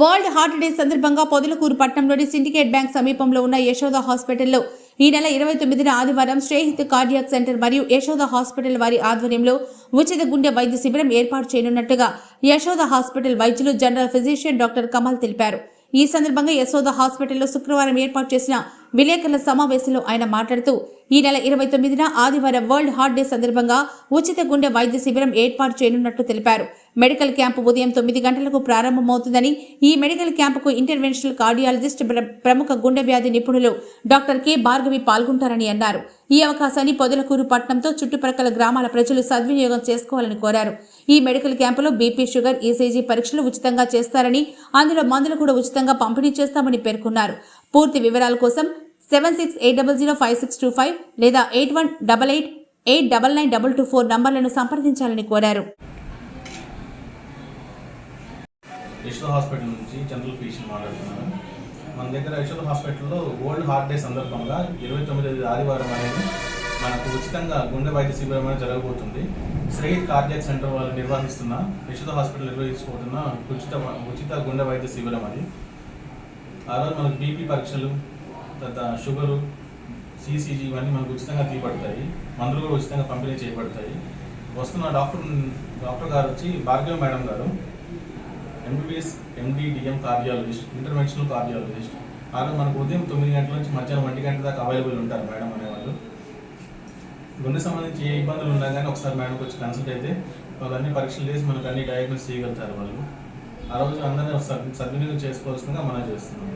World heart day సందర్భంగా పొదలకూరు పట్టణంలోని syndicate bank సమీపంలో ఉన్న యశోద హాస్పిటల్లో ఈ నెల ఇరవై తొమ్మిదిన ఆదివారం శ్రేహిత్ కార్డియాక్ సెంటర్ మరియు యశోద హాస్పిటల్ వారి ఆధ్వర్యంలో ఉచిత గుండె వైద్య శిబిరం ఏర్పాటు చేయనున్నట్టుగా యశోద హాస్పిటల్ వైద్యులు జనరల్ ఫిజిషియన్ డాక్టర్ కమల్ తెలిపారు. ఈ సందర్భంగా యశోద హాస్పిటల్లో శుక్రవారం ఏర్పాటు చేసిన విలేకరుల సమావేశంలో ఆయన మాట్లాడుతూ ఈ నెల ఇరవై తొమ్మిదిన ఆదివారం వరల్డ్ హార్ట్ డే సందర్భంగా ఉచిత గుండె వైద్య శిబిరం ఏర్పాటు చేయనున్నట్లు తెలిపారు. మెడికల్ క్యాంపు ఉదయం తొమ్మిది గంటలకు ప్రారంభమవుతుందని ఈ మెడికల్ క్యాంపుకు ఇంటర్వెన్షనల్ కార్డియాలజిస్ట్ ప్ర- ప్రముఖ గుండె వ్యాధి నిపుణులు డాక్టర్ కె. భార్గవి పాల్గొంటారని అన్నారు. ఈ అవకాశాన్ని పొదలకూరు పట్టణంతో చుట్టుప్రక్కల గ్రామాల ప్రజలు సద్వినియోగం చేసుకోవాలని కోరారు. ఈ మెడికల్ క్యాంపులో బీపీ షుగర్ ఈసీజీ పరీక్షలు ఉచితంగా చేస్తారని అందులో మందులు కూడా ఉచితంగా పంపిణీ చేస్తామని పేర్కొన్నారు. పూర్తి వివరాల కోసం seven six eight double zero five six two five లేదా eight one double eight eight double nine double two four నంబర్లను సంప్రదించాలని కోరారు. యశోద హాస్పిటల్ నుంచి జనరల్ ఫిజిషియన్ మాట్లాడుతున్నాను. మన దగ్గర యశోద హాస్పిటల్లో వరల్డ్ హార్ట్ డే సందర్భంగా ఇరవై తొమ్మిది ఆదివారం అనేది మనకు ఉచితంగా గుండె వైద్య శిబిరం అనేది జరగబోతుంది. శ్రేహిత్ కార్డియాక్ సెంటర్ వాళ్ళు నిర్వహిస్తున్న యశోద హాస్పిటల్ నిర్వహించుకుంటున్న ఉచిత ఉచిత గుండె వైద్య శిబిరం అది. ఆ రోజు మనకు బీపీ పరీక్షలు తర్వాత షుగరు సిసిజీ ఇవన్నీ మనకు ఉచితంగా తీయబడతాయి. మందులు కూడా ఉచితంగా పంపిణీ చేయబడతాయి. వస్తున్న డాక్టర్ డాక్టర్ గారు వచ్చి భార్గవి మేడం గారు MBBS MD DM cardiologist interventional cardiologist అలాగే మనకు ఉదయం తొమ్మిది గంటల నుంచి మధ్యాహ్నం ఒంటి గంట దాకా అవైలబుల్ ఉంటారు మేడం అనేవాళ్ళు. గుండె సంబంధించి ఏ ఇబ్బందులు ఉన్నా కానీ ఒకసారి మేడంకి వచ్చి కన్సల్ట్ అయితే వాళ్ళు అన్ని పరీక్షలు చేసి మనకు అన్ని డయాగ్నోస్ చేయగలుగుతారు వాళ్ళు. ఆ రోజు అందరినీ సద్వినియోగం చేసుకోవాల్సిందిగా మనం చేస్తున్నాం.